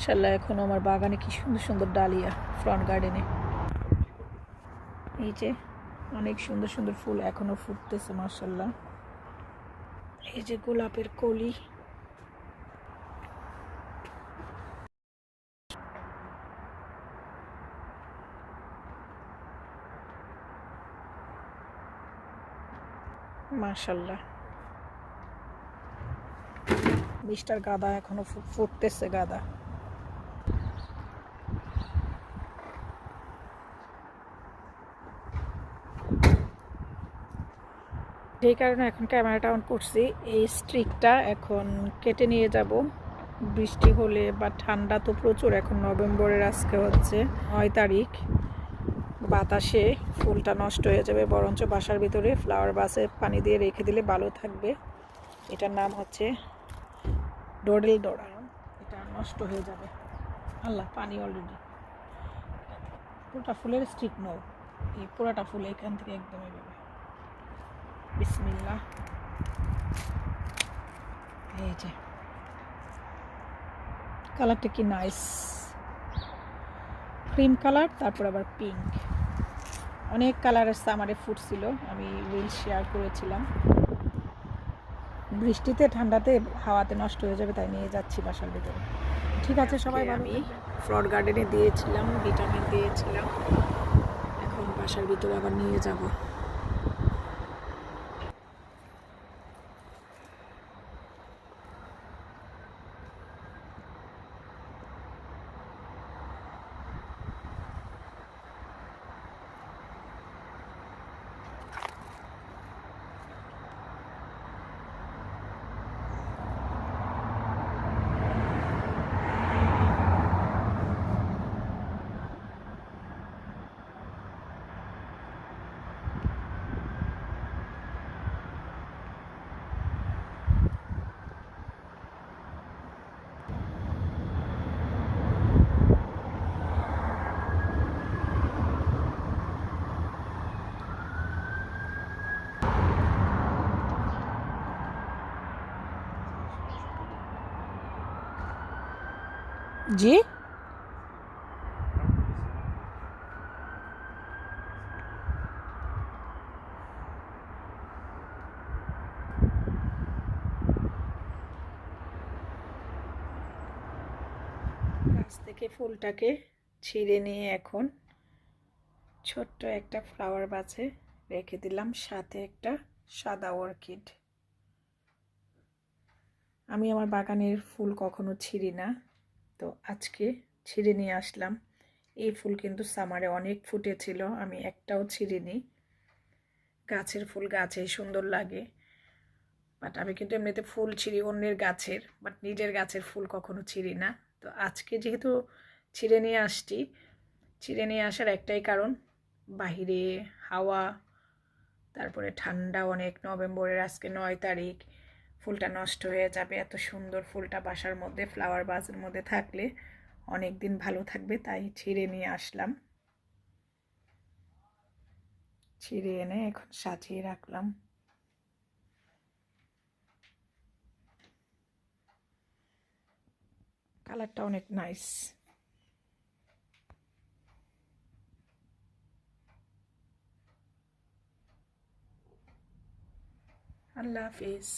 মাশাল্লাহ এখন আমার বাগানে কি সুন্দর সুন্দর ডালিয়া ফ্রন্ট গার্ডেনে এই যে অনেক সুন্দর সুন্দর ফুল এখনও ফুটতেছে মার্শাল্লাহ এই যে গোলাপের কলি। মার্শাল্লাহ মিস্টার গাদা এখনও ফুটতেছে গাদা। যেই কারণে এখন ক্যামেরাটা অন করছি, এই স্ট্রিকটা এখন কেটে নিয়ে যাব। বৃষ্টি হলে বা ঠান্ডা তো প্রচুর, এখন নভেম্বরের আজকে হচ্ছে নয় তারিখ। বাতাসে ফুলটা নষ্ট হয়ে যাবে, বরঞ্চ বাসার ভিতরে ফ্লাওয়ার বাসে পানি দিয়ে রেখে দিলে ভালো থাকবে। এটার নাম হচ্ছে ডোডেল ডোরা এটা নষ্ট হয়ে যাবে। আল্লাহ, পানি অলরেডি পুরোটা ফুলের স্টিক নো এই পুরোটা ফুল এখান থেকে একদম এভাবে। এই যে। কালারটা কি নাইস ক্রিম কালার তারপর আবার পিঙ্ক অনেক কালারের সামারে ফুটছিল আমি রিল শেয়ার করেছিলাম। বৃষ্টিতে ঠান্ডাতে হাওয়াতে নষ্ট হয়ে যাবে তাই নিয়ে যাচ্ছি বাসার ভিতরে। ঠিক আছে সবাই আমি ফ্লড গার্ডেনে দিয়েছিলাম ভিটামিন দিয়েছিলাম। এখন বাসার ভিতরে আবার নিয়ে যাব। জি? গাছ থেকে ফুলটাকে ছিঁড়ে নিয়ে এখন ছোট্ট একটা ফ্লাওয়ার বাছে রেখে দিলাম, সাথে একটা সাদা অর্কিড আমি আমার বাগানের ফুল কখনো ছিঁড়ি না। তো আজকে ছিঁড়ে নিয়ে আসলাম। এই ফুল কিন্তু সামারে অনেক ফুটেছিল, আমি একটাও ছিঁড়িনি। গাছের ফুল গাছেই সুন্দর লাগে। বাট আমি কিন্তু এমনিতে ফুল ছিঁড়ি অন্যের গাছের, বাট নিজের গাছের ফুল কখনো ছিঁড়ি না। তো আজকে যেহেতু ছিঁড়ে নিয়ে আসছি, ছিঁড়ে নিয়ে আসার একটাই কারণ, বাহিরে হাওয়া, তারপরে ঠান্ডা অনেক, নভেম্বরের আজকে নয় তারিখ। ফুলটা নষ্ট হয়ে যাবে, এত সুন্দর ফুলটা বাসার মধ্যে ফ্লাওয়ার বাসের মধ্যে থাকলে অনেক দিন ভালো থাকবে, তাই ছিঁড়ে নিয়ে আসলাম। ছিঁড়ে এনে এখন সাজিয়ে রাখলাম। কালারটা অনেক নাইস আল্লাহ হাফিজ।